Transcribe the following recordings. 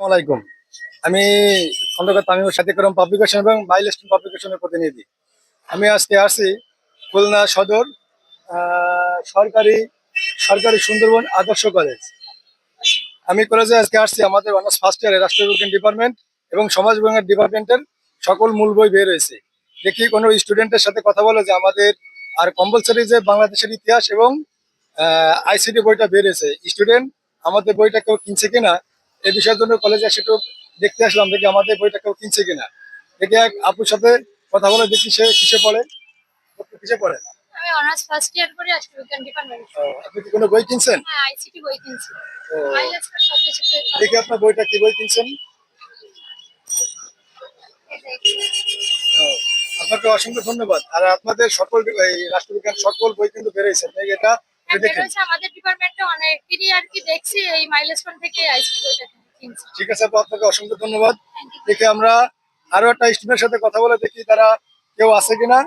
আসসালামাইকুম আমি খন্দকার তামিম সাথীকরম পাবলিকেশন এবং মাইলস্টোন পাবলিকেশনের প্রতিনিধি। আমি আজকে আসছি খুলনা সদর সরকারি সরকারি সুন্দরবন আদর্শ কলেজ। আমি কলেজে আজকে আসছি আমাদের অনার্স ফার্স্ট ইয়ারে রাষ্ট্রবিজ্ঞান ডিপার্টমেন্ট এবং সমাজ বিজ্ঞান ডিপার্টমেন্টের সকল মূল বই বের হয়েছে। দেখি কোনো স্টুডেন্টের সাথে কথা বলে যে আমাদের আর কম্পালসারি যে বাংলাদেশের ইতিহাস এবং আইসিটি বইটা বের হয়েছে। স্টুডেন্ট, আমাদের বইটা কেউ কিনছে কিনা? এই বিষয়ের জন্য কলেজে এসে একটু দেখতে আসলাম দেখি আমাদের বইটা কেউ কিনছে কিনা। দেখি এক আপুর সাথে কথা বলে দেখি সে কিসে পড়ে। কিসে পড়ে? আমি অনার্স ফার্স্ট ইয়ার ডিপার্টমেন্ট আপনি কি কোনো বই কিনছেন? হ্যাঁ আইসিটি বই কিনছি। দেখি আপনার বইটা কি বই কিনছেন? আপনাকে অসংখ্য ধন্যবাদ। আর আপনাদের সকল রাষ্ট্রবিজ্ঞান সকল বই কিন্তু বেরোয়েছে। এটা হ্যাঁ আমাদের ডিপার্টমেন্টে অনেকেরই আর কি দেখছি এই মাইলেজ ফান্ড থেকে আইসিটি বইটা ঠিক আছে আপু আপনাকে অসংখ্য ধন্যবাদ। দেখে আমরা আরও একটা স্টুডেন্টের সাথে কথা বলে দেখি তারা কেউ আছে কিনা।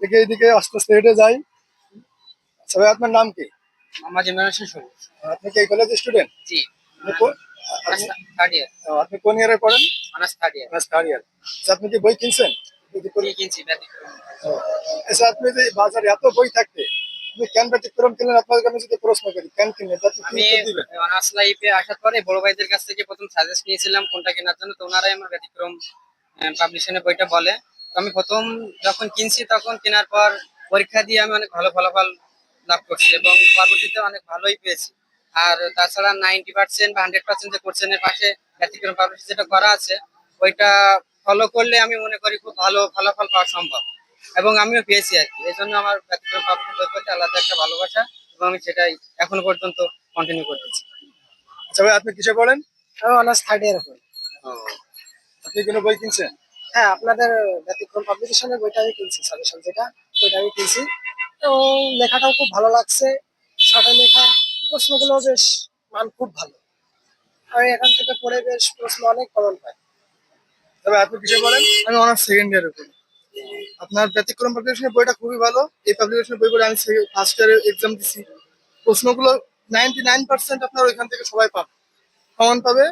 দেখে এইদিকে আস্তে আস্তে হেঁটে যাই। সবাই আপনার নাম কি? আমার জেনারেশন শুরু আপনি কি এই কলেজ স্টুডেন্ট জি। থার্ড ইয়ার আপনি কোন ইয়ারে পড়েন? Honours third year class third year আপনি কি বই কিনছেন? কিনছি আচ্ছা আপনি যে বাজারে এত বই থাকতে আপনি কেন ব্যতিক্রম কিনলেন আপনাকে আমি যদি প্রশ্ন করি কেন কিনলেন? আমি অনার্স লাইফে আসার পরে বড় ভাইদের কাছ থেকে প্রথম সাজেস্ট নিয়েছিলাম কোনটা কেনার জন্য তো ওনারাই আমার ব্যতিক্রম পাবলিশনের বইটা বলে। তো আমি প্রথম যখন কিনছি তখন কেনার পর পরীক্ষা দিয়ে আমি অনেক ভালো ফলাফল লাভ করছি এবং পরবর্তীতে অনেক ভালোই পেয়েছি। আর তাছাড়া নাইনটি পার্সেন্ট বা হান্ড্রেড পার্সেন্ট যে কোশ্চেনের পাশে ব্যতিক্রম পাবলিশ যেটা করা আছে ওইটা ফলো করলে আমি মনে করি খুব ভালো ফলাফল পাওয়া সম্ভব। এবং আমিও পেয়েছি আর কি। এই জন্য আমার ব্যতিক্রম পাবলিশ বই প্রতি আলাদা একটা ভালোবাসা এবং আমি সেটাই এখনও পর্যন্ত কন্টিনিউ করতেছি। আচ্ছা ভাই আপনি কিসে পড়েন? আমি অনার্স থার্ড ইয়ার করি আপনি কোনো বই কিনছেন? হ্যাঁ আপনাদের ব্যতিক্রম পাবলিকেশনের বইটা আমি কিনছি সাজেশন যেটা ওইটা আমি কিনছি। তো লেখাটাও খুব ভালো লাগছে সাদা লেখা প্রশ্নগুলো বেশ মান খুব ভালো। আমি এখান থেকে পড়ে বেশ প্রশ্ন অনেক কমন পাই। তবে আপনি কিসে পড়েন? আমি অনার্স সেকেন্ড ইয়ারে পড়ি। আপনার ব্যতিক্রম পাবলিকেশনের বইটা খুবই ভালো। এই পাবলিকেশনের বই পড়ে আমি ফার্স্ট ইয়ারে এক্সাম দিছি। প্রশ্নগুলো নাইনটি নাইন পার্সেন্ট আপনার ওইখান থেকে সবাই পাবে। সমান পাবে।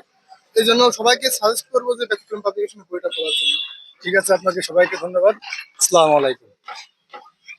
এই জন্য সবাইকে সাজেস্ট করব যে ব্যতিক্রম পাবলিকেশনের বইটা পড়ার জন্য। ঠিক আছে, আপনাকে সবাইকে ধন্যবাদ। আসসালামু আলাইকুম।